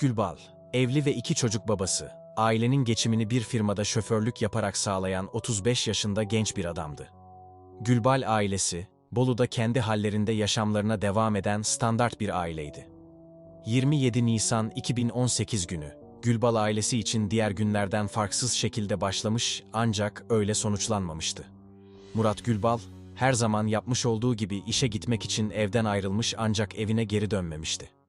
Gülbal, evli ve iki çocuk babası, ailenin geçimini bir firmada şoförlük yaparak sağlayan 35 yaşında genç bir adamdı. Gülbal ailesi, Bolu'da kendi hallerinde yaşamlarına devam eden standart bir aileydi. 27 Nisan 2018 günü, Gülbal ailesi için diğer günlerden farksız şekilde başlamış ancak öyle sonuçlanmamıştı. Murat Gülbal, her zaman yapmış olduğu gibi işe gitmek için evden ayrılmış ancak evine geri dönmemişti.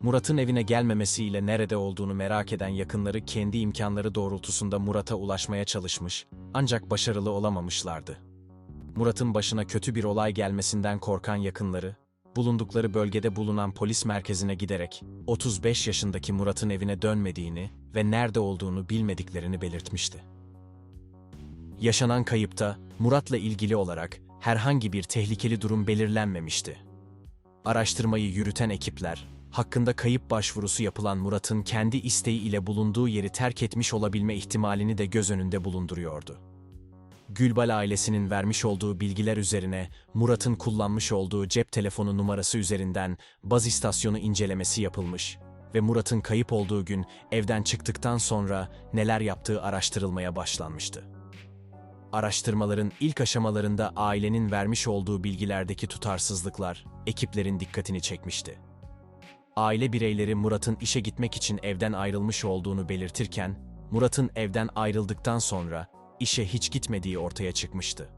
Murat'ın evine gelmemesiyle nerede olduğunu merak eden yakınları kendi imkanları doğrultusunda Murat'a ulaşmaya çalışmış ancak başarılı olamamışlardı. Murat'ın başına kötü bir olay gelmesinden korkan yakınları, bulundukları bölgede bulunan polis merkezine giderek 35 yaşındaki Murat'ın evine dönmediğini ve nerede olduğunu bilmediklerini belirtmişti. Yaşanan kayıpta Murat'la ilgili olarak herhangi bir tehlikeli durum belirlenmemişti. Araştırmayı yürüten ekipler, hakkında kayıp başvurusu yapılan Murat'ın kendi isteği ile bulunduğu yeri terk etmiş olabilme ihtimalini de göz önünde bulunduruyordu. Gülbal ailesinin vermiş olduğu bilgiler üzerine Murat'ın kullanmış olduğu cep telefonu numarası üzerinden baz istasyonu incelemesi yapılmış ve Murat'ın kayıp olduğu gün evden çıktıktan sonra neler yaptığı araştırılmaya başlanmıştı. Araştırmaların ilk aşamalarında ailenin vermiş olduğu bilgilerdeki tutarsızlıklar ekiplerin dikkatini çekmişti. Aile bireyleri Murat'ın işe gitmek için evden ayrılmış olduğunu belirtirken, Murat'ın evden ayrıldıktan sonra işe hiç gitmediği ortaya çıkmıştı.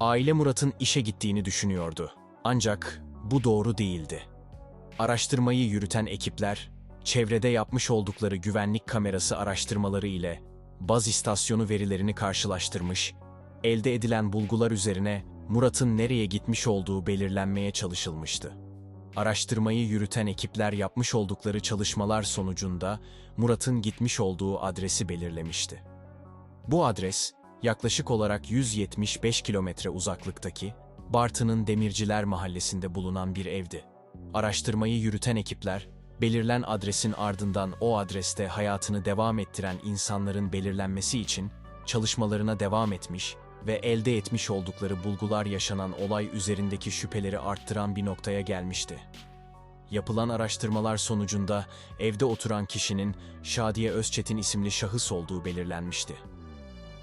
Aile Murat'ın işe gittiğini düşünüyordu. Ancak bu doğru değildi. Araştırmayı yürüten ekipler, çevrede yapmış oldukları güvenlik kamerası araştırmaları ile baz istasyonu verilerini karşılaştırmış, elde edilen bulgular üzerine Murat'ın nereye gitmiş olduğu belirlenmeye çalışılmıştı. Araştırmayı yürüten ekipler yapmış oldukları çalışmalar sonucunda Murat'ın gitmiş olduğu adresi belirlemişti. Bu adres, yaklaşık olarak 175 kilometre uzaklıktaki Bartın'ın Demirciler Mahallesi'nde bulunan bir evdi. Araştırmayı yürüten ekipler, belirlen adresin ardından o adreste hayatını devam ettiren insanların belirlenmesi için çalışmalarına devam etmiş ve elde etmiş oldukları bulgular yaşanan olay üzerindeki şüpheleri arttıran bir noktaya gelmişti. Yapılan araştırmalar sonucunda evde oturan kişinin Şadiye Özçetin isimli şahıs olduğu belirlenmişti.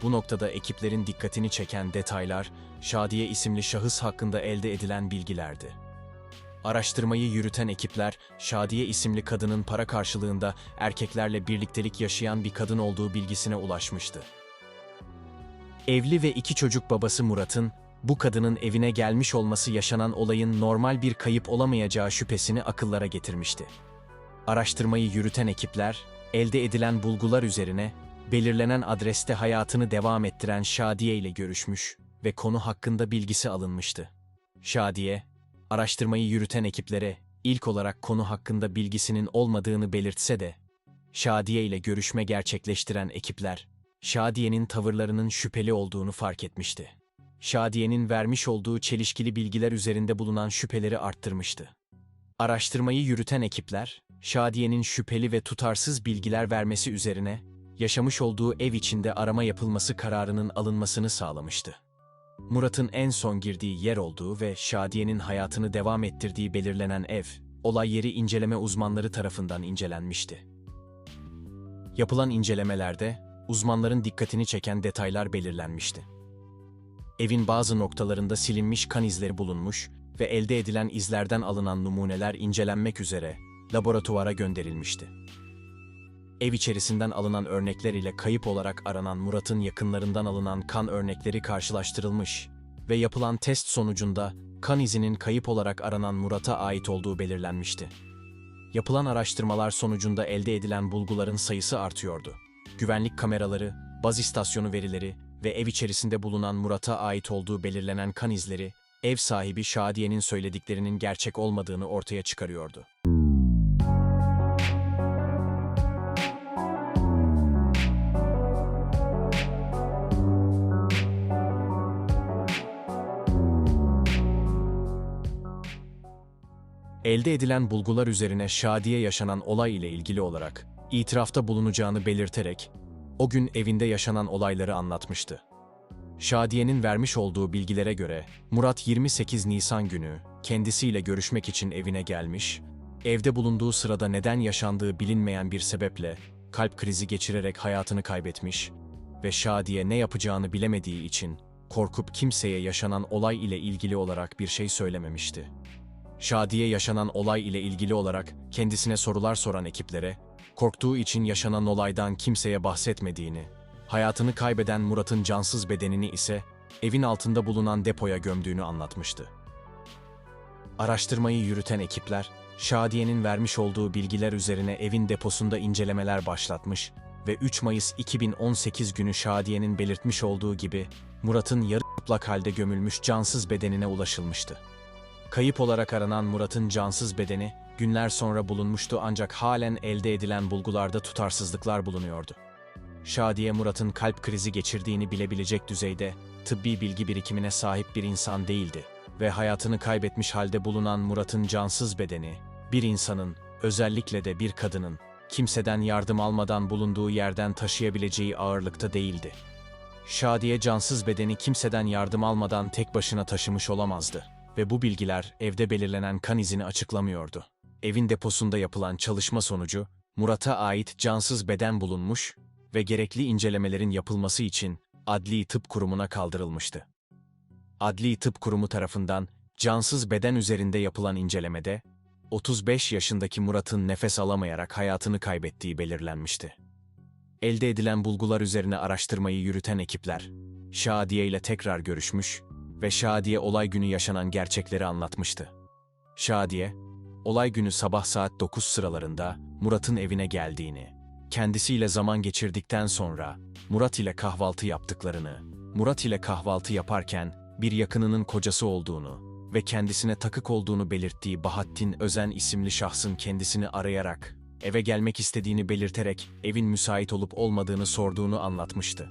Bu noktada ekiplerin dikkatini çeken detaylar Şadiye isimli şahıs hakkında elde edilen bilgilerdi. Araştırmayı yürüten ekipler, Şadiye isimli kadının para karşılığında erkeklerle birliktelik yaşayan bir kadın olduğu bilgisine ulaşmıştı. Evli ve iki çocuk babası Murat'ın, bu kadının evine gelmiş olması yaşanan olayın normal bir kayıp olamayacağı şüphesini akıllara getirmişti. Araştırmayı yürüten ekipler, elde edilen bulgular üzerine, belirlenen adreste hayatını devam ettiren Şadiye ile görüşmüş ve konu hakkında bilgisi alınmıştı. Şadiye, araştırmayı yürüten ekiplere ilk olarak konu hakkında bilgisinin olmadığını belirtse de, Şadiye ile görüşme gerçekleştiren ekipler, Şadiye'nin tavırlarının şüpheli olduğunu fark etmişti. Şadiye'nin vermiş olduğu çelişkili bilgiler üzerinde bulunan şüpheleri arttırmıştı. Araştırmayı yürüten ekipler, Şadiye'nin şüpheli ve tutarsız bilgiler vermesi üzerine, yaşamış olduğu ev içinde arama yapılması kararının alınmasını sağlamıştı. Murat'ın en son girdiği yer olduğu ve Şadiye'nin hayatını devam ettirdiği belirlenen ev, olay yeri inceleme uzmanları tarafından incelenmişti. Yapılan incelemelerde, uzmanların dikkatini çeken detaylar belirlenmişti. Evin bazı noktalarında silinmiş kan izleri bulunmuş ve elde edilen izlerden alınan numuneler incelenmek üzere laboratuvara gönderilmişti. Ev içerisinden alınan örnekler ile kayıp olarak aranan Murat'ın yakınlarından alınan kan örnekleri karşılaştırılmış ve yapılan test sonucunda kan izinin kayıp olarak aranan Murat'a ait olduğu belirlenmişti. Yapılan araştırmalar sonucunda elde edilen bulguların sayısı artıyordu. Güvenlik kameraları, baz istasyonu verileri ve ev içerisinde bulunan Murat'a ait olduğu belirlenen kan izleri, ev sahibi Şadiye'nin söylediklerinin gerçek olmadığını ortaya çıkarıyordu. Elde edilen bulgular üzerine Şadiye yaşanan olay ile ilgili olarak itirafta bulunacağını belirterek o gün evinde yaşanan olayları anlatmıştı. Şadiye'nin vermiş olduğu bilgilere göre Murat 28 Nisan günü kendisiyle görüşmek için evine gelmiş, evde bulunduğu sırada neden yaşandığı bilinmeyen bir sebeple kalp krizi geçirerek hayatını kaybetmiş ve Şadiye ne yapacağını bilemediği için korkup kimseye yaşanan olay ile ilgili olarak bir şey söylememişti. Şadiye yaşanan olay ile ilgili olarak kendisine sorular soran ekiplere, korktuğu için yaşanan olaydan kimseye bahsetmediğini, hayatını kaybeden Murat'ın cansız bedenini ise evin altında bulunan depoya gömdüğünü anlatmıştı. Araştırmayı yürüten ekipler, Şadiye'nin vermiş olduğu bilgiler üzerine evin deposunda incelemeler başlatmış ve 3 Mayıs 2018 günü Şadiye'nin belirtmiş olduğu gibi Murat'ın yarı çıplak halde gömülmüş cansız bedenine ulaşılmıştı. Kayıp olarak aranan Murat'ın cansız bedeni günler sonra bulunmuştu ancak halen elde edilen bulgularda tutarsızlıklar bulunuyordu. Şadiye Murat'ın kalp krizi geçirdiğini bilebilecek düzeyde tıbbi bilgi birikimine sahip bir insan değildi ve hayatını kaybetmiş halde bulunan Murat'ın cansız bedeni, bir insanın, özellikle de bir kadının, kimseden yardım almadan bulunduğu yerden taşıyabileceği ağırlıkta değildi. Şadiye cansız bedeni kimseden yardım almadan tek başına taşımış olamazdı ve bu bilgiler evde belirlenen kan izini açıklamıyordu. Evin deposunda yapılan çalışma sonucu Murat'a ait cansız beden bulunmuş ve gerekli incelemelerin yapılması için Adli Tıp Kurumu'na kaldırılmıştı. Adli Tıp Kurumu tarafından cansız beden üzerinde yapılan incelemede 35 yaşındaki Murat'ın nefes alamayarak hayatını kaybettiği belirlenmişti. Elde edilen bulgular üzerine araştırmayı yürüten ekipler, Şadiye ile tekrar görüşmüş ve Şadiye olay günü yaşanan gerçekleri anlatmıştı. Şadiye, olay günü sabah saat 9 sıralarında Murat'ın evine geldiğini, kendisiyle zaman geçirdikten sonra Murat ile kahvaltı yaptıklarını, Murat ile kahvaltı yaparken bir yakınının kocası olduğunu ve kendisine takık olduğunu belirttiği Bahattin Özen isimli şahsın kendisini arayarak eve gelmek istediğini belirterek evin müsait olup olmadığını sorduğunu anlatmıştı.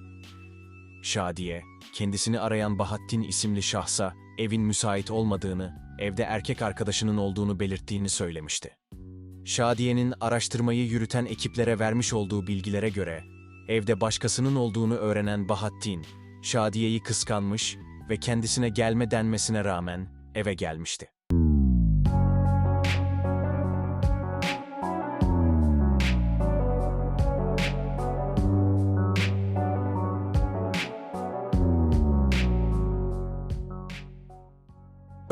Şadiye, kendisini arayan Bahattin isimli şahsa evin müsait olmadığını, evde erkek arkadaşının olduğunu belirttiğini söylemişti. Şadiye'nin araştırmayı yürüten ekiplere vermiş olduğu bilgilere göre, evde başkasının olduğunu öğrenen Bahattin, Şadiye'yi kıskanmış ve kendisine gelme denmesine rağmen eve gelmişti.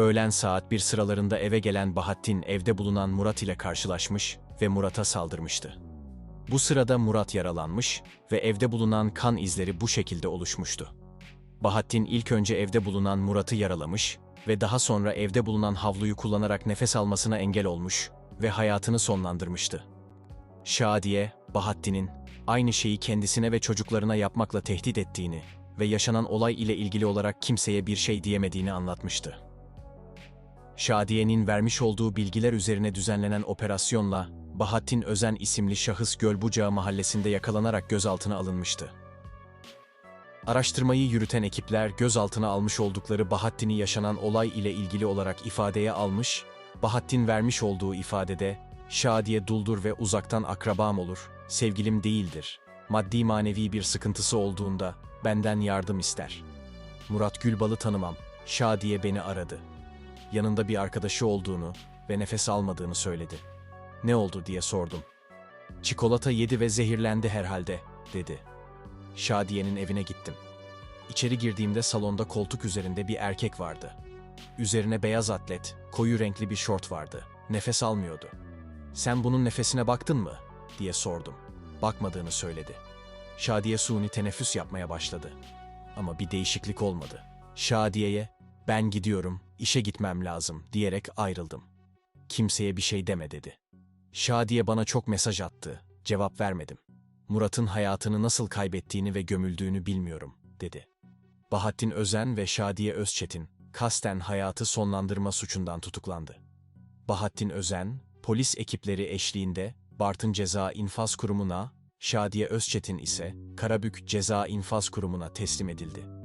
Öğlen saat bir sıralarında eve gelen Bahattin evde bulunan Murat ile karşılaşmış ve Murat'a saldırmıştı. Bu sırada Murat yaralanmış ve evde bulunan kan izleri bu şekilde oluşmuştu. Bahattin ilk önce evde bulunan Murat'ı yaralamış ve daha sonra evde bulunan havluyu kullanarak nefes almasına engel olmuş ve hayatını sonlandırmıştı. Şadiye, Bahattin'in aynı şeyi kendisine ve çocuklarına yapmakla tehdit ettiğini ve yaşanan olay ile ilgili olarak kimseye bir şey diyemediğini anlatmıştı. Şadiye'nin vermiş olduğu bilgiler üzerine düzenlenen operasyonla Bahattin Özen isimli şahıs Gölbucağı mahallesinde yakalanarak gözaltına alınmıştı. Araştırmayı yürüten ekipler gözaltına almış oldukları Bahattin'i yaşanan olay ile ilgili olarak ifadeye almış, Bahattin vermiş olduğu ifadede, Şadiye duldur ve uzaktan akrabam olur, sevgilim değildir. Maddi manevi bir sıkıntısı olduğunda benden yardım ister. Murat Gülbal'ı tanımam, Şadiye beni aradı. Yanında bir arkadaşı olduğunu ve nefes almadığını söyledi. Ne oldu diye sordum. Çikolata yedi ve zehirlendi herhalde, dedi. Şadiye'nin evine gittim. İçeri girdiğimde salonda koltuk üzerinde bir erkek vardı. Üzerine beyaz atlet, koyu renkli bir şort vardı. Nefes almıyordu. Sen bunun nefesine baktın mı? diye sordum. Bakmadığını söyledi. Şadiye suni teneffüs yapmaya başladı. Ama bir değişiklik olmadı. Şadiye'ye ben gidiyorum, işe gitmem lazım diyerek ayrıldım. Kimseye bir şey deme dedi. Şadiye bana çok mesaj attı. Cevap vermedim. Murat'ın hayatını nasıl kaybettiğini ve gömüldüğünü bilmiyorum, dedi. Bahattin Özen ve Şadiye Özçetin, kasten hayatı sonlandırma suçundan tutuklandı. Bahattin Özen, polis ekipleri eşliğinde Bartın Ceza İnfaz Kurumu'na, Şadiye Özçetin ise Karabük Ceza İnfaz Kurumu'na teslim edildi.